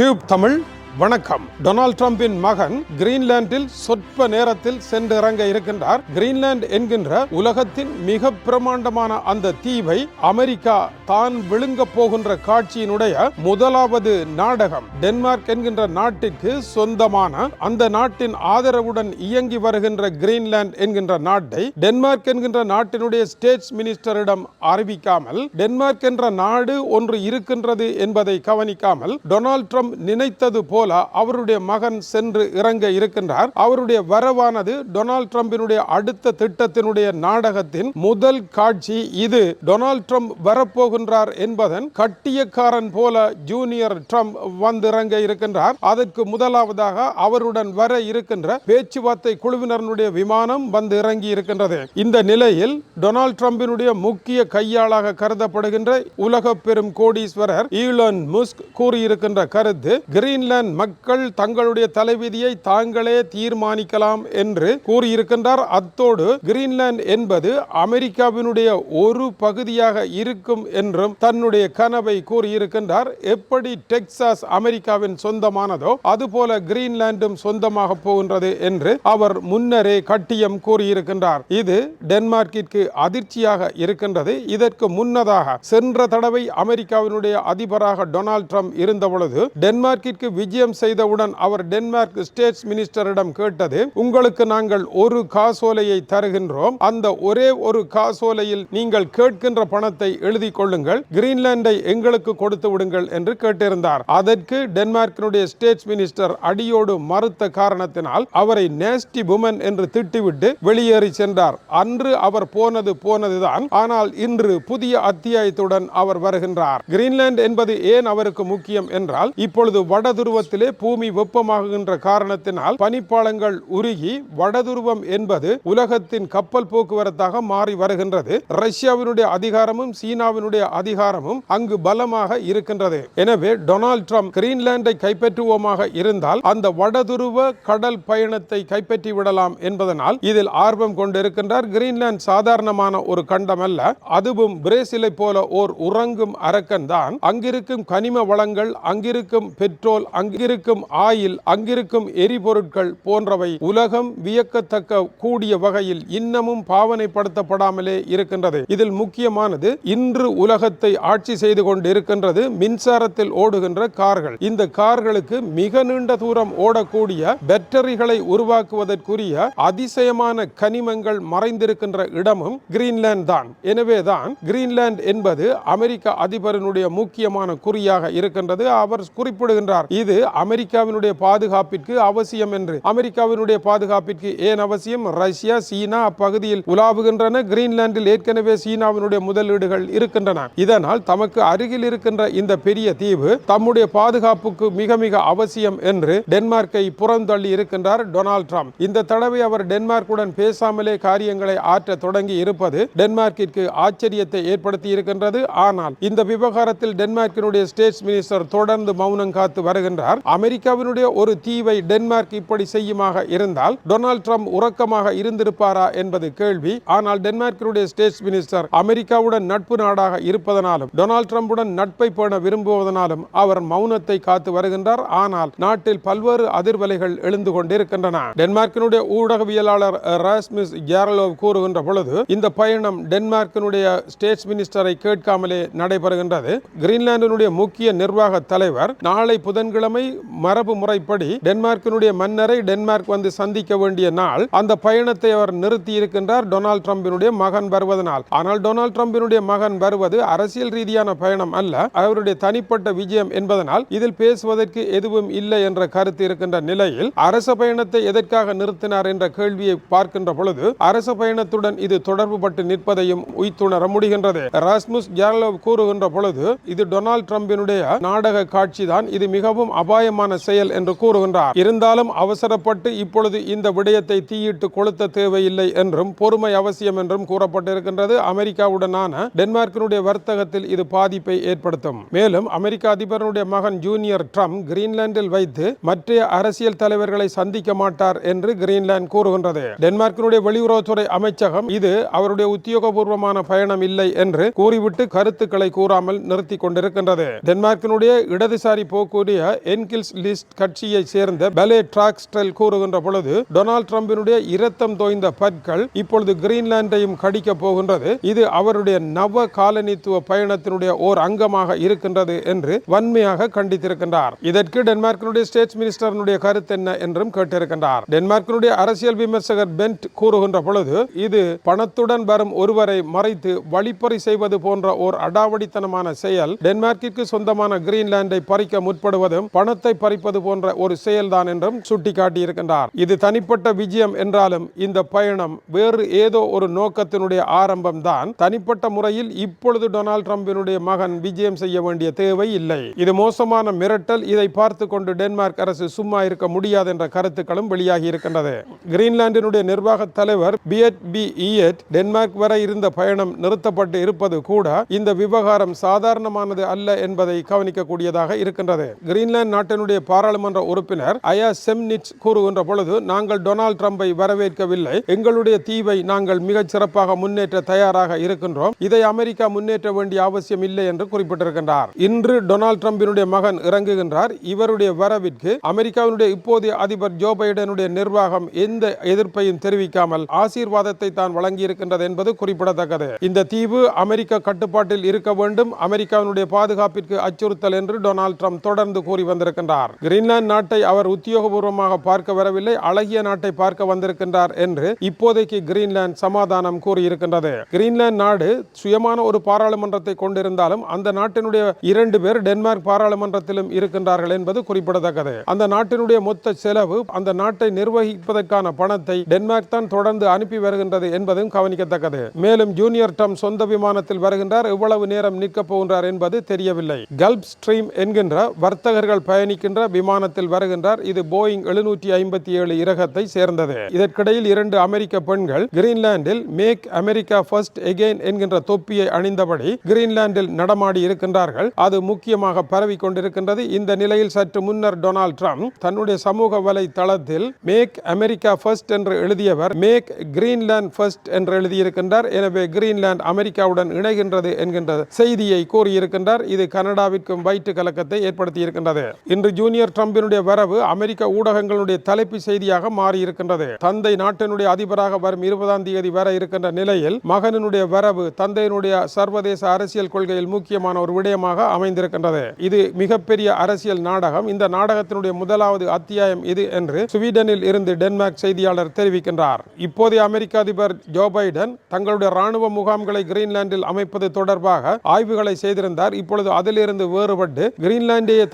Tube Tamil வணக்கம். Donald ட்ரம்பின் மகன் கிரீன்லாந்தில் சொற்ப நேரத்தில் சென்று இறங்க இருக்கின்றார். கிரீன்லாந்து என்கின்ற உலகத்தின் மிக பிரமாண்டமான அந்த தீவை அமெரிக்கா தான் விழுங்க போகின்ற காட்சியினுடைய முதலாவது நாடகம். டென்மார்க் என்கின்ற நாட்டிற்கு சொந்தமான அந்த நாட்டின் ஆதரவுடன் இயங்கி வருகின்ற கிரீன்லாந்து என்கின்ற நாட்டை டென்மார்க் என்கின்ற நாட்டினுடைய ஸ்டேட்ஸ் மினிஸ்டரிடம் அறிவிக்காமல் டென்மார்க் என்ற நாடு ஒன்று இருக்கின்றது என்பதை கவனிக்காமல் டொனால்ட் ட்ரம்ப் நினைத்தது போல் அவருடைய மகன் சென்று இறங்க இருக்கின்றார். அவருடைய வரவானது டொனால்ட் ட்ரம்பினுடைய அடுத்த திட்டத்தினுடைய நாடகத்தின் முதல் காட்சி இது. டொனால்ட் ட்ரம்ப் வரப்போகின்றார் என்பதன் கட்டியக்காரன் போல ஜூனியர் ட்ரம்ப் வந்திறங்க இருக்கின்றார். அதற்கு முதலாவதாக அவருடன் வர இருக்கின்ற பேச்சுவார்த்தை குழுவினருடைய விமானம் வந்து இறங்கி இருக்கின்றது. இந்த நிலையில் டொனால்ட் ட்ரம்பினுடைய முக்கிய கையாளாக கருதப்படுகின்ற உலக பெரும் கோடீஸ்வரர் ஈலன் முஸ்க் கூறியிருக்கின்ற கருத்து கிரீன்லாந்து மக்கள் தங்களுடைய தலைவிதியை தாங்களே தீர்மானிக்கலாம் என்று கூறியிருக்கின்றார். அத்தோடு கிரீன்லாந்து என்பது அமெரிக்காவினுடைய ஒரு பகுதியாக இருக்கும் என்றும் தன்னுடைய கனவை கூறியிருக்கின்றார். எப்படி டெக்சாஸ் அமெரிக்காவின் சொந்தமானதோ அதுபோல கிரீன்லாண்டும் சொந்தமாக போகின்றது என்று அவர் முன்னரே கட்டியம் கூறியிருக்கின்றார். இது டென்மார்க்கிற்கு அதிர்ச்சியாக இருக்கின்றது. இதற்கு முன்னதாக சென்ற தடவை அமெரிக்காவினுடைய அதிபராக டொனால்ட் ட்ரம்ப் இருந்த பொழுது டென்மார்க்கிற்கு விஜயம் செய்தவுடன் அவர் டென்மார்க் ஸ்டேட்ஸ் மினிஸ்டரிடம் கேட்டது உங்களுக்கு நாங்கள் ஒரு காசோலையை தருகின்றோம். அந்த ஒரே ஒரு காசோலையில் நீங்கள் கேட்கின்ற பணத்தை எழுதி கொள்ளுங்கள். கிரீன்லாண்டை எங்களுக்கு கொடுத்து விடுங்கள் என்று கேட்டிருந்தார். அதற்கு டென்மார்க்கினுடைய ஸ்டேட்ஸ் மினிஸ்டர் அடியோடு மறுத்த காரணத்தினால் அவரை நேஸ்டி புமன் என்று திட்டிவிட்டு வெளியேறி சென்றார். அன்று அவர் போனது போனதுதான். ஆனால் இன்று புதிய அத்தியாயத்துடன் அவர் வருகின்றார். கிரீன்லாந்து என்பது ஏன் அவருக்கு முக்கியம் என்றால் இப்பொழுது வட துருவத்தில் வடதுருவத்திலே பூமி வெப்பமாகுகின்ற காரணத்தினால் பனிப்பாளங்கள் உருகி வடதுருவம் என்பது உலகத்தின் கப்பல் போக்குவரத்தாக மாறி வருகின்றது. ரஷ்யாவினுடைய அதிகாரமும் சீனாவினுடைய அதிகாரமும் அங்கு பலமாக இருக்கின்றது. எனவே டொனால்ட் ட்ரம்ப் கிரீன்லாண்டை கைப்பற்றுவோமாக இருந்தால் அந்த வடதுருவ கடல் பயணத்தை கைப்பற்றி விடலாம் என்பதனால் இதில் ஆர்வம் கொண்டிருக்கின்றார். கிரீன்லாந்து சாதாரணமான ஒரு கண்டம் அல்ல. அதுவும் பிரேசிலை போல ஓர் உறங்கும் அரக்கன் தான். அங்கிருக்கும் கனிம வளங்கள் அங்கிருக்கும் பெட்ரோல் அங்கு அங்கிருக்கும் ஆயில் அங்கிருக்கும் எரிபொருட்கள் போன்றவை உலகம் வியக்கத்தக்க கூடிய வகையில் இன்னமும் பாவனைப்படுத்தப்படாமலே இருக்கின்றது. இதில் முக்கியமானது இன்று உலகத்தை ஆட்சி செய்து கொண்டு இருக்கின்றது மின்சாரத்தில் ஓடுகின்ற கார்கள். இந்த கார்களுக்கு மிக நீண்ட தூரம் ஓடக்கூடிய பேட்டரிகளை உருவாக்குவதற்குரிய அதிசயமான கனிமங்கள் மறைந்திருக்கின்ற இடமும் கிரீன்லாந்து தான். எனவே தான் கிரீன்லாந்து என்பது அமெரிக்க அதிபரனுடைய முக்கியமான குறியாக இருக்கின்றது. அவர் குறிப்பிடுகின்றார் இது அமெரிக்காவினுடைய பாதுகாப்பிற்கு அவசியம் என்று. அமெரிக்காவினுடைய பாதுகாப்பிற்கு ஏன் அவசியம்? ரஷ்யா சீனா அப்பகுதியில் உலாவுகின்றன. கிரீன்லாந்தில் ஏற்கனவே சீனாவினுடைய முதலீடுகள் இருக்கின்றன. இதனால் தமக்கு அருகில் இருக்கின்ற இந்த பெரிய தீவு தம்முடைய பாதுகாப்புக்கு மிக மிக அவசியம் என்று டென்மார்க்கை புறந்தள்ளி இருக்கின்றார் டொனால்ட் ட்ரம்ப். இந்த தடவை அவர் டென்மார்க்குடன் பேசாமலே காரியங்களை ஆற்ற தொடங்கி இருப்பது டென்மார்க்கிற்கு ஆச்சரியத்தை ஏற்படுத்தி இருக்கின்றது. ஆனால் இந்த விவகாரத்தில் டென்மார்க்கினுடைய ஸ்டேட்ஸ் மினிஸ்டர் தொடர்ந்து மௌனம் காத்து வருகின்றார். அமெரிக்காவினுடைய ஒரு தீவை டென்மார்க் இப்படி செய்யுமாக இருந்தால் டொனால்ட் ட்ரம்ப் உறக்கமாக இருந்திருப்பாரா என்பது கேள்வி. ஆனால் டென்மார்க்கினுடைய ஸ்டேட்ஸ் மினிஸ்டர் அமெரிக்காவுடன் நட்பு நாடாக இருப்பதனாலும் டொனால்ட் ட்ரம்புடன் நட்பை பேண விரும்புவதனாலும் அவர் மௌனத்தை காத்து வருகின்றார். ஆனால் நாட்டில் பல்வேறு அதிர்வலைகள் எழுந்து கொண்டிருக்கின்றன. டென்மார்க்கினுடைய ஊடகவியலாளர் ராஸ்மிஸ் ஜேரலோவ் கூறுகின்ற பொழுது இந்த பயணம் டென்மார்க்கினுடைய ஸ்டேட்ஸ் மினிஸ்டரை கேட்காமலே நடைபெறுகின்றது. கிரீன்லாந்தினுடைய முக்கிய நிர்வாக தலைவர் நாளை புதன்கிழமை மரபு முறைப்படி டென்மார்க்கினுடைய மன்னரை டென்மார்க் வந்து சந்திக்க வேண்டிய நாள் அந்த பயணத்தை அவர் நிறுத்தி இருக்கின்றார் டொனால்ட் ட்ரம்பினுடைய மகன் வருவதனால். ஆனால் டொனால்ட் ட்ரம்பினுடைய மகன் வருவது அரசியல் ரீதியான பயணம் அல்ல அவருடைய தனிப்பட்ட விஜயம் என்பதனால் இதில் பேசுவதற்கு எதுவும் இல்லை என்ற கருத்து இருக்கின்ற நிலையில் அரச பயணத்தை எதற்காக நிறுத்தினார் என்ற கேள்வியை பார்க்கின்ற பொழுது அரச பயணத்துடன் இது தொடர்பு பட்டு நிற்பதையும் உய்த்துணர முடிகின்றது. ராஸ்முஸ் ஜார்லோவ் கூறுகின்ற பொழுது இது டொனால்ட் ட்ரம்பினுடைய நாடக காட்சி தான் இது மிகவும் அபாயமான செயல் என்று கூறுகின்றார். இருந்தாலும் அவசரப்பட்டு இப்பொழுது இந்த விடயத்தை தீயிட்டு கொளுத்த தேவையில்லை என்றும் பொறுமை அவசியம் என்றும் கூறப்பட்டிருக்கின்றது. அமெரிக்காவுடனான டென்மார்க்கினுடைய வர்த்தகத்தில் இது பாதிப்பை ஏற்படுத்தும். மேலும் அமெரிக்க அதிபருடைய மகன் ஜூனியர் ட்ரம்ப் கிரீன்லாந்தில் வைத்து மற்ற அரசியல் தலைவர்களை சந்திக்க மாட்டார் என்று கிரீன்லாந்து கூறுகின்றது. டென்மார்க்கினுடைய வெளியுறவுத்துறை அமைச்சகம் இது அவருடைய உத்தியோகபூர்வமான பயணம் இல்லை என்று கூறிவிட்டு கருத்துக்களை கூறாமல் நிறுத்தி கொண்டிருக்கின்றது. டென்மார்க்கினுடைய இடதுசாரி போக்கூடிய ஜென்கில்ஸ் லிஸ்ட் கட்சியை சேர்ந்த பலே டிராக்ஸ்டல் கூறுகின்ற பொழுது டொனால்ட் ட்ரம்பினுடைய இரத்தம் தோய்ந்த பற்கள் இப்பொழுது கிரீன்லாண்டையும் கடிக்கப் போகின்றது. இது அவருடைய நவ காலனித்துவ பயணத்தினுடைய ஓர் அங்கமாக இருக்கின்றது என்று வன்மையாக கண்டித்திருக்கின்றார். இதற்கு டென்மார்க்கினுடைய ஸ்டேட் மினிஸ்டருடைய கருத்து என்ன என்றும் கேட்டிருக்கின்றார். டென்மார்க்கினுடைய அரசியல் விமர்சகர் பென்ட் கூறுகின்ற பொழுது இது பணத்துடன் வரும் ஒருவரை மறைத்து வழிப்பறி செய்வது போன்ற ஓர் அடாவடித்தனமான செயல். டென்மார்க்கிற்கு சொந்தமான கிரீன்லாண்டை பறிக்க முற்படுவதும் பண பணத்தை பறிப்பது போன்ற ஒரு செயல்தான் என்றும் சுட்டிக்காட்டியிருக்கின்றார். இது தனிப்பட்ட விஜயம் என்றாலும் இந்த பயணம் வேறு ஏதோ ஒரு நோக்கத்தினுடைய ஆரம்பம் தான் தனிப்பட்ட முறையில் இப்பொழுது டொனால்ட் ட்ரம்பினுடைய மகன் விஜயம் செய்ய வேண்டிய தேவை இல்லை. இது மோசமான மிரட்டல். இதை பார்த்து கொண்டு டென்மார்க் அரசு சும்மா இருக்க முடியாது என்ற கருத்துக்களும் வெளியாகி இருக்கின்றது. கிரீன்லாந்தினுடைய நிர்வாக தலைவர் பியட் பி. இயட் டென்மார்க் வரை இருந்த பயணம் நிறுத்தப்பட்டு இருப்பது கூட இந்த விவகாரம் சாதாரணமானது அல்ல என்பதை கவனிக்கக்கூடியதாக இருக்கின்றது. கிரீன்லாந்து நாட்டினுடைய பாராளுமன்ற உறுப்பினர் அயா செம்னிட்ஸ் கூறுகின்ற பொழுது நாங்கள் டொனால்ட் ட்ரம்பை வரவேற்கவில்லை. எங்களுடைய தீவை நாங்கள் மிகச் சிறப்பாக முன்னேற்ற தயாராக இருக்கின்றோம். இதை அமெரிக்கா முன்னேற்ற வேண்டிய அவசியம் இல்லை என்று குறிப்பிட்டிருக்கின்றார். இன்று டொனால்ட் ட்ரம்பினுடைய மகன் இறங்குகின்றார். இவருடைய வரவிற்கு அமெரிக்காவினுடைய இப்போதைய அதிபர் ஜோ பைடனுடைய நிர்வாகம் எந்த எதிர்ப்பையும் தெரிவிக்காமல் ஆசீர்வாதத்தை தான் வழங்கியிருக்கின்றது என்பது குறிப்பிடத்தக்கது. இந்த தீவு அமெரிக்க கட்டுப்பாட்டில் இருக்க வேண்டும். அமெரிக்காவினுடைய பாதுகாப்பிற்கு அச்சுறுத்தல் என்று டொனால்ட் ட்ரம்ப் தொடர்ந்து கூறி வந்திருக்கின்றார் கிரீன்லாந்து நாட்டை அவர் உத்தியோகபூர்வமாக பார்க்க வரவில்லை அழகிய நாட்டை பார்க்க வந்திருக்கின்றார் என்று இப்போதைக்கு கிரீன்லாந்து சமாதானம் கூறியிருக்கின்றது. கிரீன்லாந்து நாடு சுயமான ஒரு பாராளுமன்றத்தை கொண்டிருந்தாலும் அந்த நாட்டினுடைய இரண்டு பேர் டென்மார்க் பாராளுமன்றத்திலும் இருக்கின்றார்கள் என்பது குறிப்பிடத்தக்கது. அந்த நாட்டினுடைய மொத்த செலவு அந்த நாட்டை நிர்வகிப்பதற்கான பணத்தை டென்மார்க் தான் தொடர்ந்து அனுப்பி வருகின்றது என்பதும் கவனிக்கத்தக்கது. மேலும் ஜூனியர் டம் சொந்த விமானத்தில் வருகின்றார் எவ்வளவு நேரம் நிற்கப் போகின்றார் என்பது தெரியவில்லை. கல்ப் ஸ்ட்ரீம் என்கின்ற வர்த்தகர்கள் பயணிக்கின்ற விமானத்தில் வருகின்றார். இது போயிங் எழுநூற்றி ஐம்பத்தி ஏழு இரகத்தை சேர்ந்தது. இதற்கிடையில் இரண்டு அமெரிக்க பெண்கள் கிரீன்லாந்தில் மேக் அமெரிக்கா ஃபர்ஸ்ட் எகெயின் என்கின்ற தொப்பியை அணிந்தபடி கிரீன்லாந்தில் நடமாடி இருக்கின்றார்கள். அது முக்கியமாக பரவி கொண்டிருக்கின்றது. இந்த நிலையில் சற்று முன்னர் டொனால்ட் ட்ரம்ப் தன்னுடைய சமூக வலைதளத்தில் மேக் அமெரிக்கா ஃபர்ஸ்ட் என்று எழுதியவர் மேக் கிரீன்லாந்து ஃபர்ஸ்ட் என்று எழுதியிருக்கின்றார். எனவே கிரீன்லாந்து அமெரிக்காவுடன் இணைகின்றது என்கின்ற செய்தியை கூறியிருக்கின்றார். இது கனடாவிற்கும் வயிற்று கலக்கத்தை ஏற்படுத்தி இருக்கின்றது இன்று ஜூனியர் ட்ரம்பினுடைய வரவு அமெரிக்க ஊடகங்களுடைய தலைப்பு செய்தியாக மாறியிருக்கின்றது. தந்தை நாட்டினுடைய அதிபராக வரும் இருபதாம் தேதி வர இருக்கின்ற நிலையில் மகனினுடைய வரவு தந்தையினுடைய சர்வதேச அரசியல் கொள்கையில் முக்கியமான ஒரு விடயமாக அமைந்திருக்கின்றது. இது மிகப்பெரிய அரசியல் நாடகம். இந்த நாடகத்தினுடைய முதலாவது அத்தியாயம் இது என்று ஸ்வீடனில் இருந்து டென்மார்க் செய்தியாளர் தெரிவிக்கின்றார். இப்போதைய அமெரிக்க அதிபர் ஜோ பைடன் தங்களுடைய ராணுவ முகாம்களை கிரீன்லாந்தில் அமைப்பது தொடர்பாக ஆய்வுகளை செய்திருந்தார். இப்பொழுது அதிலிருந்து வேறுபட்டு கிரீன்லாந்தையே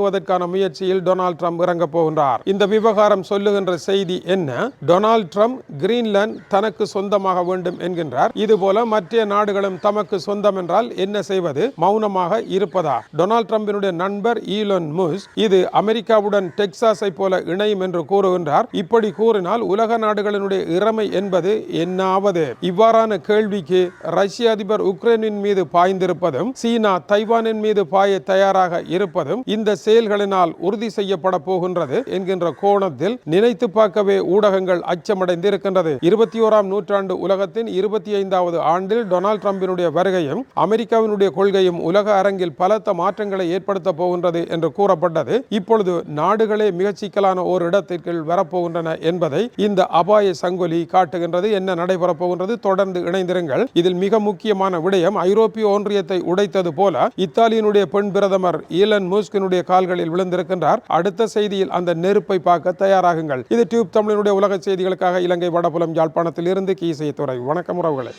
தமக்காக்குவதற்கான முயற்சியில் டொனால்ட் ட்ரம்ப் இறங்கப் போகின்றார். இந்த விவகாரம் சொல்லுகின்ற செய்தி என்ன? டொனால்ட் ட்ரம்ப் கிரீன்லாந்து தனக்கு சொந்தமாக வேண்டும் என்கின்றார். இதுபோல மற்ற நாடுகளும் தமக்கு சொந்தம் என்றால் என்ன செய்வது? மௌனமாக இருப்பதா? டொனால்ட் ட்ரம்பினுடைய நண்பர் ஈலன் முஸ் இது அமெரிக்காவுடன் டெக்சாஸை போல இணையும் என்று கூறுகின்றார். இப்படி கூறினால் உலக நாடுகளினுடைய இறமை என்பது என்னாவது? இவ்வாறான கேள்விக்கு ரஷ்ய அதிபர் உக்ரைனின் மீது பாய்ந்திருப்பதும் சீனா தைவானின் மீது பாய தயாராக இருப்பதும் இந்த செயல்களினால் உறுதி செய்யப்பட போகின்றது என்கின்ற கோணத்தில் நினைத்து பார்க்கவே ஊடகங்கள் அச்சமடைந்து இருக்கின்றது இருபத்தி ஓராம் நூற்றாண்டு உலகத்தின் இருபத்தி ஐந்தாவது ஆண்டில் டொனால்ட் ட்ரம்பினுடைய வருகையும் அமெரிக்காவினுடைய கொள்கையும் உலக அரங்கில் பலத்த மாற்றங்களை ஏற்படுத்த போகின்றது என்று கூறப்பட்டது. இப்பொழுது நாடுகளே மிகச் சிக்கலான ஒரு இடத்திற்கு வரப்போகின்றன என்பதை இந்த அபாய சங்கொலி காட்டுகின்றது. என்ன நடைபெறப் போகின்றது? தொடர்ந்து இணைந்திருங்கள். இதில் மிக முக்கியமான விடயம் ஐரோப்பிய ஒன்றியத்தை உடைத்தது போல இத்தாலியினுடைய பெண் பிரதமர் ஈலன் மூஸ்கினுடைய கால்களில் விழுந்திருக்கின்றார். அடுத்த செய்தியில் அந்த நெருப்பை பார்க்க தயாராகுங்கள். இது டியூப் தமிழினுடைய உலக செய்திகளுக்காக இலங்கை வடபுலம் யாழ்ப்பாணத்தில் இருந்து கீசை துறை வணக்கம் உறவுகளை.